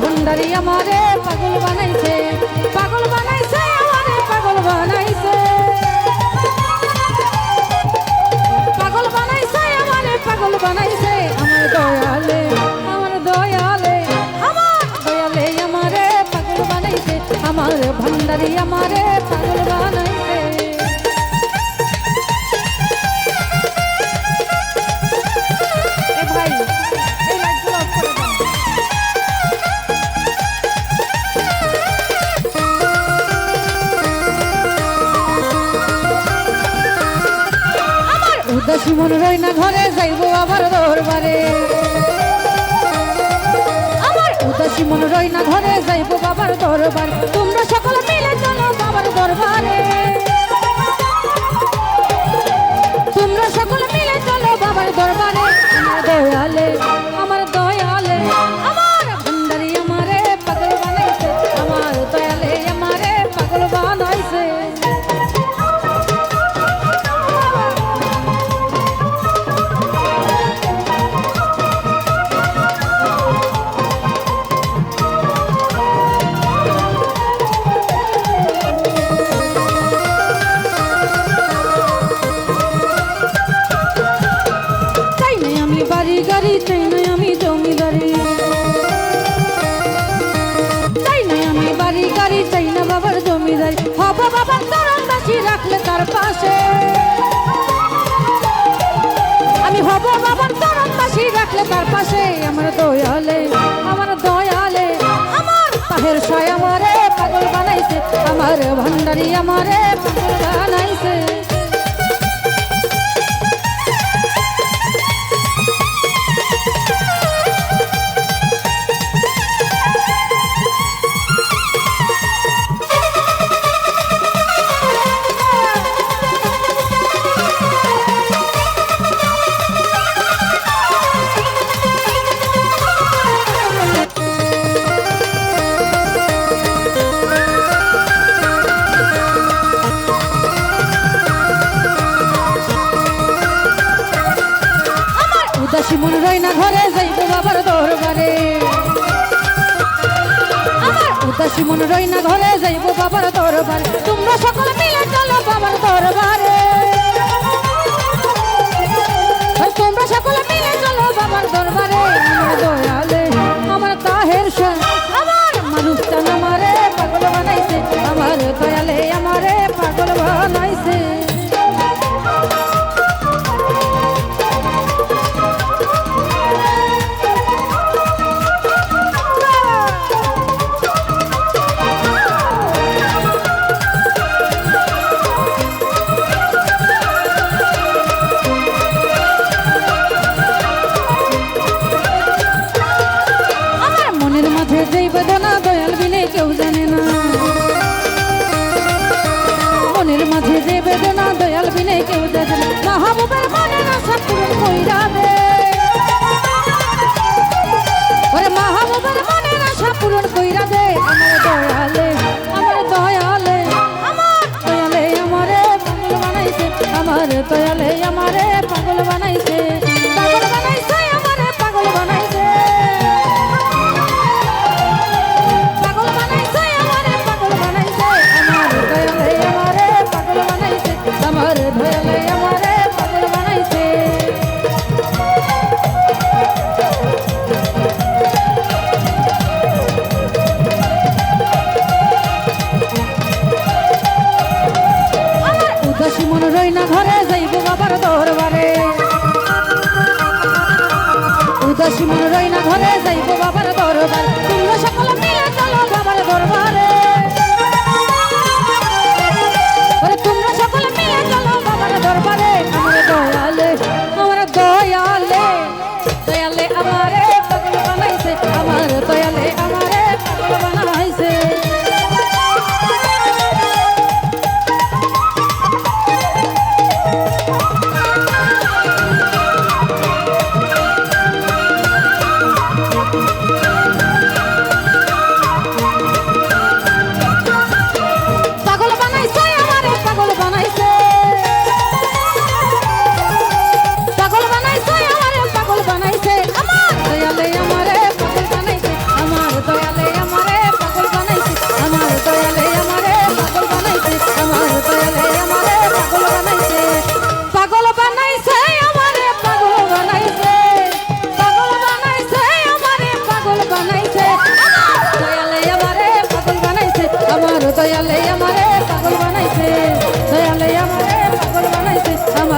ভণ্ডারি আমারে, পাগল বানাইছে পাগল বানাইছে, আমারে পাগল বানাইছে পাগল বানাইছে আমারে পাগল বানাইছে। আমার দয়ালে আমার দয়ালে আমার দয়ালে আমারে পাগল বানাইছে, আমার ভান্ডারি আমারে মন রই না ঘরে যাইব আবার দরবারে। আমার উদাসী মন রই না ঘরে যাইবো বাবার রাখলে তার পাশে। আমি হব বাবার তরণ বাসি রাখলে তার পাশে। আমার দয়ালে আমার দয়ালে, আমার পাহের সয় আমারে পাগল বানাইছে, আমার ভান্ডারি আমারে পাগল বানাইছে। মন রই না ঘরে যাইব বাবার দরবারে। আমার উদাসী মন রই না ঘরে যাইব বাবার দরবারে। মাহবুবের মনে না পূরণ কইরা দে ওরে মাহবুবের মনে না পূরণ কইরা দে আমার দয়ালে আমার দয়ালে আমার দয়ালে আমারে পাগল বানাইছে। আমার দয়ালে আমারে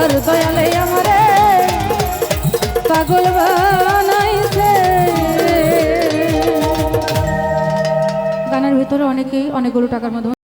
আমার দয়ালে আমারে পাগল বানাইছে। গানের ভিতরে অনেকেই অনেকগুলো টাকার মধ্যে